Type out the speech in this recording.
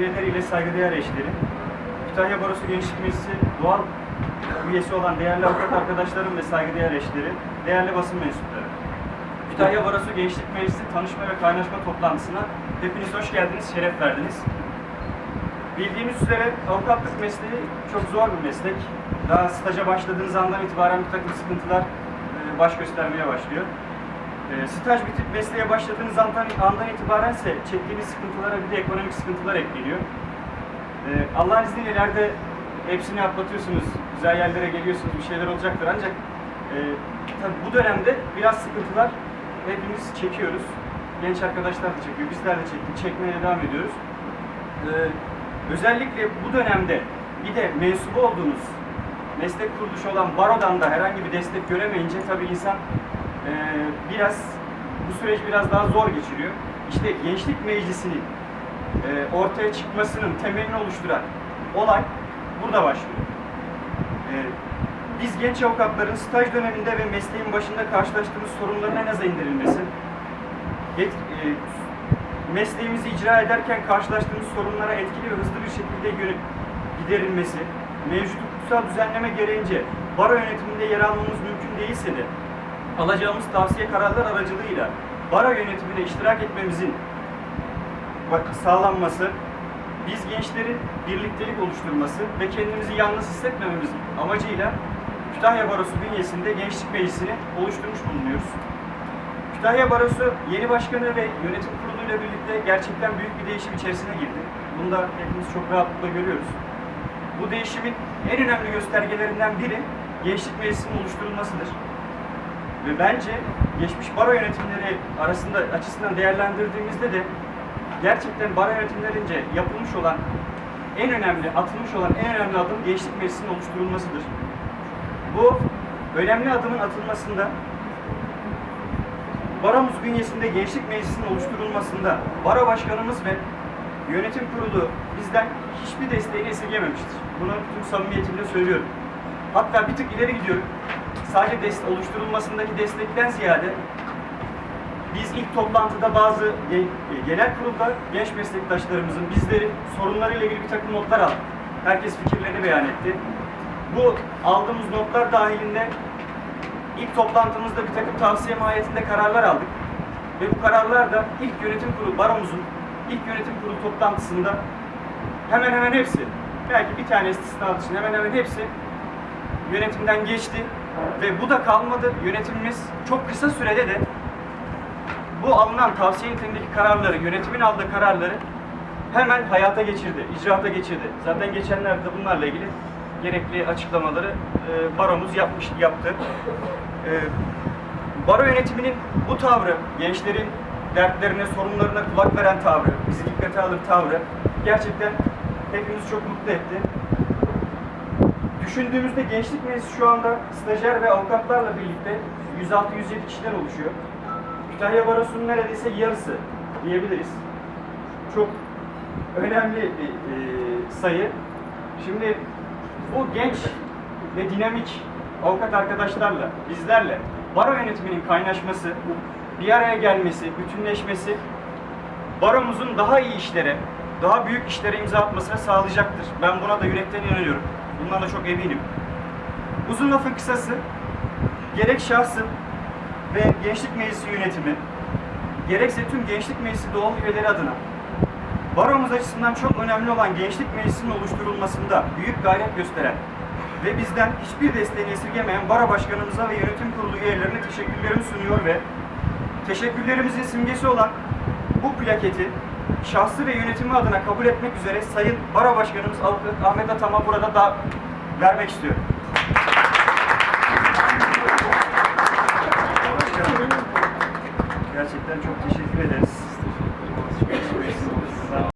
üyeleriyle saygıdeğer eşleri, Kütahya Barosu Gençlik Meclisi doğal üyesi olan değerli avukat arkadaşlarım ve saygıdeğer eşleri, değerli basın mensupları. Kütahya Barosu Gençlik Meclisi tanışma ve kaynaşma toplantısına hepiniz hoş geldiniz, şeref verdiniz. Bildiğiniz üzere avukatlık mesleği çok zor bir meslek. Daha staja başladığınız andan itibaren bir takım sıkıntılar e, baş göstermeye başlıyor. E, Staj bitip mesleğe başladığınız andan, andan itibaren ise çektiğiniz sıkıntılara bir de ekonomik sıkıntılar ekleniyor. E, Allah'ın izniyle ileride hepsini atlatıyorsunuz, güzel yerlere geliyorsunuz, bir şeyler olacaktır ancak e, tabii bu dönemde biraz sıkıntılar hepimiz çekiyoruz. Genç arkadaşlar da çekiyor, bizler de çektik, çekmeye de devam ediyoruz. E, özellikle bu dönemde bir de mensubu olduğunuz meslek kuruluşu olan barodan da herhangi bir destek göremeyince tabii insan biraz bu süreç biraz daha zor geçiriyor. İşte gençlik meclisinin e, ortaya çıkmasının temelini oluşturan olay burada başlıyor. E, biz genç avukatların staj döneminde ve mesleğin başında karşılaştığımız sorunların en aza indirilmesi, et, e, mesleğimizi icra ederken karşılaştığımız sorunlara etkili ve hızlı bir şekilde giderilmesi, mevcut hukuksal düzenleme gereğince baro yönetiminde yer almamız mümkün değilse de alacağımız tavsiye kararlar aracılığıyla baro yönetimine iştirak etmemizin sağlanması, biz gençlerin birliktelik oluşturması ve kendimizi yalnız hissetmememiz amacıyla Kütahya Barosu bünyesinde Gençlik Meclisi'ni oluşturmuş bulunuyoruz. Kütahya Barosu yeni başkanı ve yönetim kuruluyla birlikte gerçekten büyük bir değişim içerisine girdi. Bunu da hepimiz çok rahatlıkla görüyoruz. Bu değişimin en önemli göstergelerinden biri Gençlik Meclisi'nin oluşturulmasıdır. Ve bence geçmiş baro yönetimleri arasında açısından değerlendirdiğimizde de gerçekten baro yönetimlerince yapılmış olan en önemli, atılmış olan en önemli adım Gençlik Meclisi'nin oluşturulmasıdır. Bu önemli adımın atılmasında Baromuz bünyesinde Gençlik Meclisi'nin oluşturulmasında Baro Başkanımız ve Yönetim Kurulu bizden hiçbir desteğini esirgememiştir. Bunu tüm samimiyetimle söylüyorum. Hatta bir tık ileri gidiyorum. Sadece dest oluşturulmasındaki destekten ziyade biz ilk toplantıda bazı ge- genel kurulda genç meslektaşlarımızın bizlerin sorunlarıyla ilgili bir takım notlar aldık. Herkes fikirlerini beyan etti. Bu aldığımız notlar dahilinde İlk toplantımızda bir takım tavsiye mahiyetinde kararlar aldık. Ve bu kararlar da ilk yönetim kurulu, baromuzun ilk yönetim kurulu toplantısında hemen hemen hepsi, belki bir tane istisna dışında hemen hemen hepsi yönetimden geçti. Ve bu da kalmadı. Yönetimimiz çok kısa sürede de bu alınan tavsiye niteliğindeki kararları, yönetimin aldığı kararları hemen hayata geçirdi, icraata geçirdi. Zaten geçenlerde bunlarla ilgili gerekli açıklamaları e, baromuz yapmış, yaptı. E, baro yönetiminin bu tavrı, gençlerin dertlerine, sorunlarına kulak veren tavrı, bizi dikkate alır tavrı gerçekten hepimizi çok mutlu etti. Düşündüğümüzde Gençlik Meclisi şu anda stajyer ve avukatlarla birlikte 106-107 kişiden oluşuyor. Kütahya Barosu'nun neredeyse yarısı diyebiliriz. Çok önemli bir e, sayı. Şimdi bu genç ve dinamik avukat arkadaşlarla, bizlerle baro yönetiminin kaynaşması, bir araya gelmesi, bütünleşmesi baromuzun daha iyi işlere, daha büyük işlere imza atmasını sağlayacaktır. Ben buna da yürekten inanıyorum. Bundan da çok eminim. Uzun lafın kısası, gerek şahsım ve Gençlik Meclisi yönetimi, gerekse tüm Gençlik Meclisi doğal üyeleri adına Baromuz açısından çok önemli olan Gençlik Meclisi'nin oluşturulmasında büyük gayret gösteren ve bizden hiçbir desteğini esirgemeyen Baro Başkanımıza ve Yönetim Kurulu üyelerine teşekkürlerimi sunuyor ve teşekkürlerimizin simgesi olan bu plaketi şahsı ve yönetimi adına kabul etmek üzere Sayın Baro Başkanımız Ahmet Atam'a burada da vermek istiyorum.